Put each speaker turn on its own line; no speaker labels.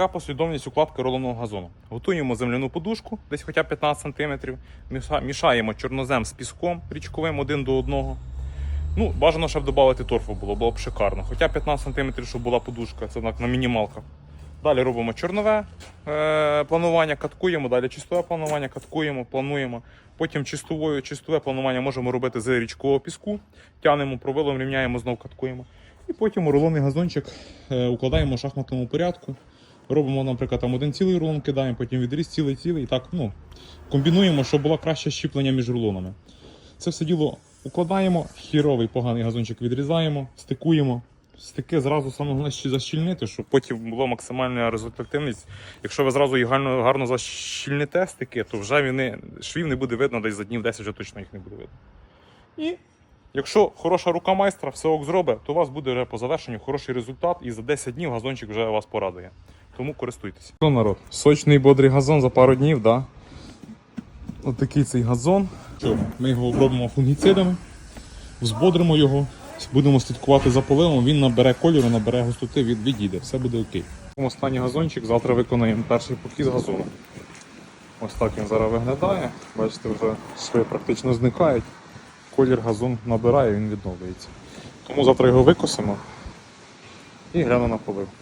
Така послідовність укладки рулонного газону. Готуємо земляну подушку, десь хоча б 15 см. Мішаємо чорнозем з піском річковим один до одного. Ну, бажано, щоб додати торфу було, було б шикарно. Хоча 15 см, щоб була подушка, це на мінімалках. Далі робимо чорнове е, планування, каткуємо, далі чистове планування, каткуємо, плануємо. Потім чистовою, чистове планування можемо робити з річкового піску, тянемо провилом, рівняємо, знов каткуємо. І потім рулонний газончик е, укладаємо в шахматному порядку. Робимо, наприклад, там один цілий рулон кидаємо, потім відріз цілий цілий. І так, ну, комбінуємо, щоб було краще щіплення між рулонами. Це все діло укладаємо, хіровий поганий газончик відрізаємо, стикуємо. Стики зразу саме защільнити, щоб потім була максимальна результативність. Якщо ви зразу їх гарно, гарно защільните стики, то вже вони, швів не буде видно, десь за днів 10 вже точно їх не буде видно. І якщо хороша рука майстра все ок зробить, то у вас буде вже по завершенню хороший результат, і за 10 днів газончик вже вас порадує. Тому користуйтесь. Що, народ? Сочний бодрий газон за пару днів, да? Ось такий цей газон. Що, ми його обробимо фунгіцидами, взбодримо його, будемо слідкувати за поливом, він набере кольору, набере густоти, від, відійде, все буде окей. Останній газончик, завтра виконаємо перший покіс газону. Ось так він зараз виглядає. Бачите, вже шви практично зникають. Колір газон набирає, він відновлюється. Тому завтра його викосимо і гляну на полив.